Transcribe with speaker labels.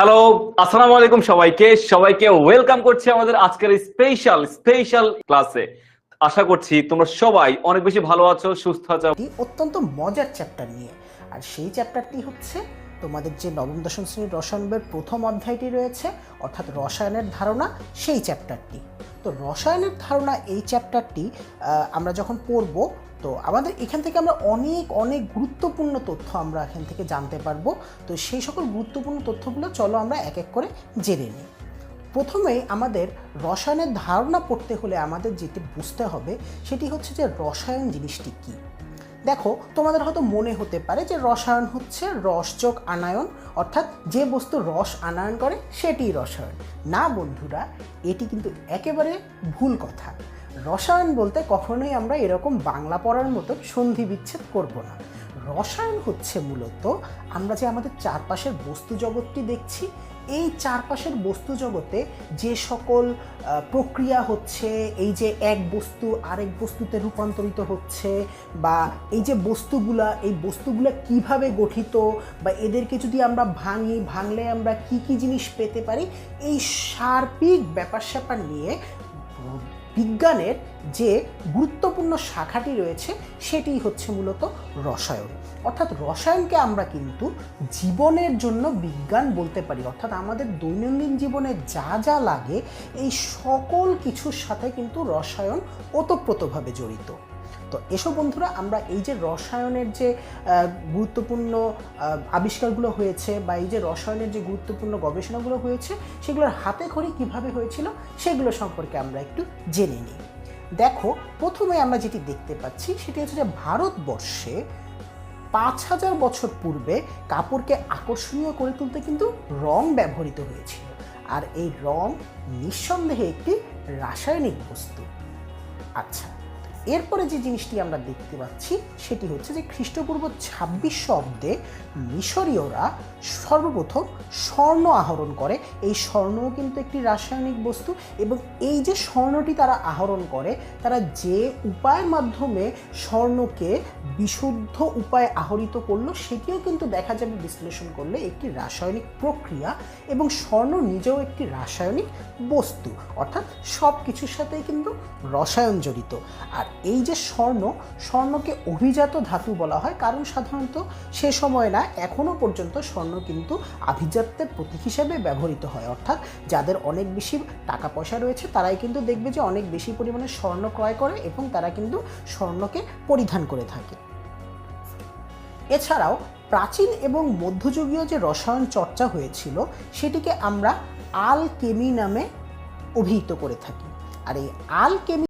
Speaker 1: Hello আসসালামু আলাইকুম সবাইকে। সবাইকে ওয়েলকাম করছি আমাদের আজকের স্পেশাল স্পেশাল ক্লাসে আশা করছি তোমরা সবাই অনেক বেশি ভালো আছো, সুস্থ আছো।
Speaker 2: অত্যন্ত মজার চ্যাপ্টার নিয়ে। আর সেই চ্যাপ্টারটি হচ্ছে তোমাদের যে নবম, দশম শ্রেণির রসায়নের প্রথম অধ্যায়টি রয়েছে, অর্থাৎ রসায়নের ধারণা, সেই চ্যাপ্টারটি তো রসায়নের ধারণা, এই চ্যাপ্টারটি আমরা যখন পড়ব তো আমাদের এখান থেকে আমরা অনেক অনেক গুরুত্বপূর্ণ তথ্য আমরা এখান থেকে জানতে পারব। তো সেই সকল গুরুত্বপূর্ণ তথ্যগুলো চলো আমরা এক এক করে জেনে নিই। প্রথমে আমাদের রসায়নের ধারণা পড়তে হলে আমাদের যেটি বুঝতে হবে, সেটি হচ্ছে যে রসায়ন জিনিসটি কী। দেখো, তোমাদের হয়তো মনে হতে পারে যে রসায়ন হচ্ছে রসযোগ আনায়ন, অর্থাৎ যে বস্তু রস আনায়ন করে, সেটিই রসায়ন। না বন্ধুরা, এটি কিন্তু একেবারে ভুল কথা। রসায়ন বলতে কখনোই আমরা এরকম বাংলা পড়ার মতো সন্ধি বিচ্ছেদ করব না। রসায়ন হচ্ছে মূলত আমরা যে আমাদের চারপাশের বস্তু জগৎটি দেখছি, এই চারপাশের বস্তু জগতে যে সকল প্রক্রিয়া হচ্ছে, এই যে এক বস্তু আরেক বস্তুতে রূপান্তরিত হচ্ছে বা এই যে বস্তুগুলা, এই বস্তুগুলা কীভাবে গঠিত বা এদেরকে যদি আমরা ভাঙি, ভাঙলে আমরা কি কি জিনিস পেতে পারি, এই সার্বিক ব্যাপার স্যাপার নিয়ে বিজ্ঞানের যে গুরুত্বপূর্ণ শাখাটি রয়েছে, সেটি হচ্ছে মূলত রসায়ন। অর্থাৎ রসায়নকে আমরা কিন্তু জীবনের জন্য বিজ্ঞান বলতে পারি। অর্থাৎ আমাদের দৈনন্দিন জীবনে যা যা লাগে, এই সকল কিছুর সাথে কিন্তু রসায়ন ওতপ্রোতভাবে জড়িত। তো এসব বন্ধুরা, আমরা এই যে রসায়নের যে গুরুত্বপূর্ণ আবিষ্কারগুলো হয়েছে বা এই যে রসায়নের যে গুরুত্বপূর্ণ গবেষণাগুলো হয়েছে, সেগুলোর হাতে খড়ি কীভাবে হয়েছিল, সেগুলো সম্পর্কে আমরা একটু জেনে নিই। দেখো, প্রথমে আমরা যেটি দেখতে পাচ্ছি, সেটি হচ্ছে যে ভারতবর্ষে পাঁচ হাজার বছর পূর্বে কাপড়কে আকর্ষণীয় করে তুলতে কিন্তু রং ব্যবহৃত হয়েছিল। আর এই রং নিঃসন্দেহে একটি রাসায়নিক বস্তু। আচ্ছা এরপরে যে জিনিসটি আমরা দেখতে পাচ্ছি, সেটি হচ্ছে যে খ্রিস্টপূর্ব ছাব্বিশশো অব্দে মিশরীয়রা সর্বপ্রথম স্বর্ণ আহরণ করে। এই স্বর্ণও কিন্তু একটি রাসায়নিক বস্তু এবং এই যে স্বর্ণটি তারা আহরণ করে, তারা যে উপায়ের মাধ্যমে স্বর্ণকে বিশুদ্ধ উপায়ে আহরিত করল, সেটিও কিন্তু দেখা যাবে বিশ্লেষণ করলে একটি রাসায়নিক প্রক্রিয়া এবং স্বর্ণ নিজেও একটি রাসায়নিক বস্তু। অর্থাৎ সব কিছুর সাথেই কিন্তু রসায়ন জড়িত। আর এই যে স্বর্ণ, স্বর্ণকে অভিজাত ধাতু বলা হয়, কারণ সাধারণত সে সময় না এখনও পর্যন্ত স্বর্ণ কিন্তু আভিজাত্যের প্রতীক হিসেবে ব্যবহৃত হয়। অর্থাৎ যাদের অনেক বেশি টাকা পয়সা রয়েছে, তারাই কিন্তু দেখবে যে অনেক বেশি পরিমাণে স্বর্ণ ক্রয় করে এবং তারা কিন্তু স্বর্ণকে পরিধান করে থাকে। এছাড়াও প্রাচীন এবং মধ্যযুগীয় যে রসায়ন চর্চা হয়েছিল, সেটিকে আমরা আলকেমি নামে অভিহিত করে থাকি। আর এই আলকেমি